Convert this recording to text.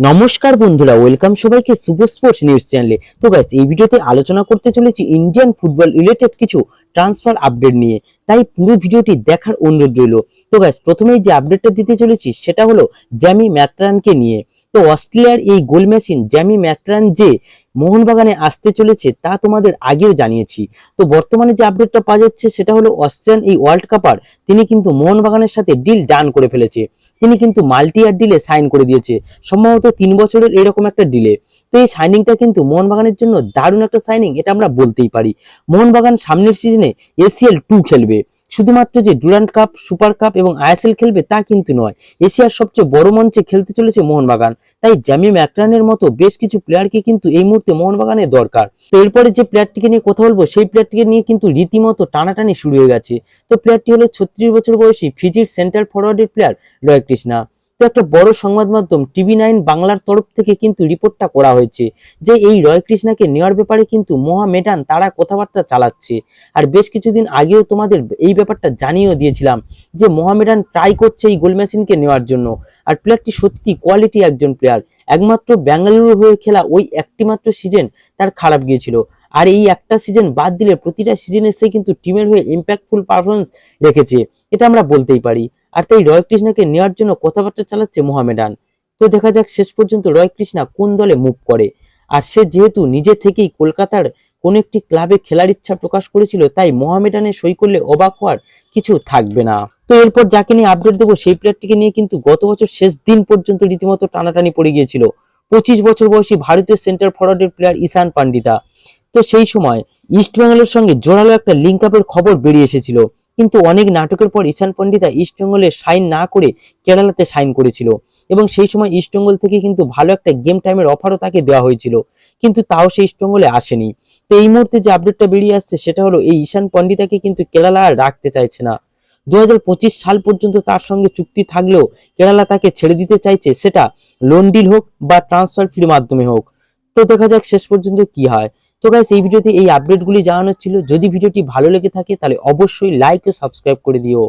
নমস্কার বন্ধুরা ওয়েলকাম সবাইকে সুপার স্পোর্টস নিউজ চ্যানেলে তো গাইস এই ভিডিওতে আলোচনা করতে চলেছি ইন্ডিয়ান ফুটবল রিলেটেড কিছু ট্রান্সফার আপডেট নিয়ে। তাই পুরো ভিডিওটি দেখার অনুরোধ রইল। তো গাইস প্রথমেই যে আপডেটটা দিতে চলেছি, সেটা হলো জ্যামি ম্যাকট্রানকে নিয়ে। তো অস্ট্রেলিয়ার এই গোল মেশিন জ্যামি ম্যাকট্রান যে মোহনবাগানে আসতে চলেছে, তা তোমাদের আগেও জানিয়েছি। তো বর্তমানে যে আপডেটটা পাওয়া যাচ্ছে, সেটা হলো অস্ট্রেলিয়ান এই ওয়ার্ল্ড কাপার। তিনি কিন্তু মোহনবাগানের সাথে ডিল ডান করে ফেলেছে। তিনি কিন্তু মাল্টি ইয়ার ডিলে সাইন করে দিয়েছে। সম্ভবত তিন বছরের এরকম একটা ডিলে তো এই সাইনিংটা কিন্তু মোহনবাগানের জন্য দারুণ একটা সাইনিং এটা আমরা বলতেই পারি। মোহনবাগান সামনের সিজনে এসিএল টু খেলবে। শুধুমাত্র যে ডুরান্ট কাপ সুপার কাপ এবং আইএসএল খেলবে তা কিন্তু নয়, এশিয়ার সবচেয়ে বড় মঞ্চে খেলতে চলেছে মোহনবাগান। তাই জ্যামি ম্যাকরানের মতো বেশ কিছু প্লেয়ারকে কিন্তু এই মুহূর্তে মোহনবাগানের দরকার। তো এরপরে যে প্লেয়ারটিকে নিয়ে কথা বলব, সেই প্লেয়ারটিকে নিয়ে কিন্তু রীতিমতো টানাটানি শুরু হয়ে গেছে। তো প্লেয়ারটি হলো ছত্রিশ বছর বয়সী ফিজির সেন্টার ফরওয়ার্ডের প্লেয়ার রয় কৃষ্ণা তো একটা বড় সংবাদ মাধ্যম টিভি নাইন বাংলার তরফ থেকে কিন্তু রিপোর্টটা করা হয়েছে যে এই রয় কৃষ্ণাকে নেওয়ার ব্যাপারে কিন্তু মহামেডান তারা কথাবার্তা চালাচ্ছে। আর বেশ কিছুদিন আগেও তোমাদের এই ব্যাপারটা জানিয়েও দিয়েছিলাম যে মোহামেডান ট্রাই করছে এই গোল মেশিনকে নেওয়ার জন্য। আর প্লেয়ারটি সত্যি কোয়ালিটি একজন প্লেয়ার একমাত্র বেঙ্গালুরু হয়ে খেলা ওই একটি মাত্র সিজন তার খারাপ গিয়েছিল। আর এই একটা সিজন বাদ দিলে প্রতিটা সিজনে সে কিন্তু টিমের হয়ে ইম্প্যাক্টফুল পারফরমেন্স রেখেছে। এটা আমরা বলতেই পারি। আর তাই রয় কৃষ্ণাকে নেওয়ার জন্য কথাবার্তা চালাচ্ছে মোহামেডান। তো দেখা যাক শেষ পর্যন্ত রয় কৃষ্ণা কোন দলে মুভ করে। আর সে যেহেতু নিজে থেকেই কলকাতার কোন একটি ক্লাবে খেলার ইচ্ছা প্রকাশ করেছিল, তাই মোহামেডানে সই করলে অবাক হওয়ার কিছু থাকবে না। তো এরপর যাকে নিয়ে আপডেট দেবো, সেই প্লেয়ারটিকে নিয়ে কিন্তু গত বছর শেষ দিন পর্যন্ত রীতিমতো টানাটানি পড়ে গিয়েছিল। পঁচিশ বছর বয়সী ভারতীয় সেন্টার ফরওয়ার্ডের প্লেয়ার ঈশান পান্ডিতা তো সেই সময় ইস্টবেঙ্গলের সঙ্গে জোরালো একটা লিঙ্ক আপের খবর বেরিয়ে এসেছিল। কিন্তু অনেক নাটকের পর ঈশান পন্ডিতা ইস্ট বেঙ্গলে সাইন না করে কেরালাতে সাইন করেছিল। এবং সেই সময় ইস্ট বেঙ্গল থেকে কিন্তু ভালো একটা গেম টাইমের অফারও তাকে দেওয়া হয়েছিল। কিন্তু তাও সে ইস্ট বেঙ্গলে আসেনি। তো এই মুহূর্তে যে আপডেটটা বেরিয়ে আসছে সেটা হলো এই ঈশান পন্ডিতাকে কিন্তু কেরালা আর রাখতে চাইছে না। দু হাজার পঁচিশ সাল পর্যন্ত তার সঙ্গে চুক্তি থাকলেও কেরালা তাকে ছেড়ে দিতে চাইছে সেটা লোন ডিল হোক বা ট্রান্সফার ফির মাধ্যমে হোক। তো দেখা যাক শেষ পর্যন্ত কি হয়। তো গাইস এই ভিডিওতে এই আপডেটগুলি জানানো ছিল। যদি ভিডিওটি ভালো লেগে থাকে, তাহলে অবশ্যই লাইক ও সাবস্ক্রাইব করে দিও।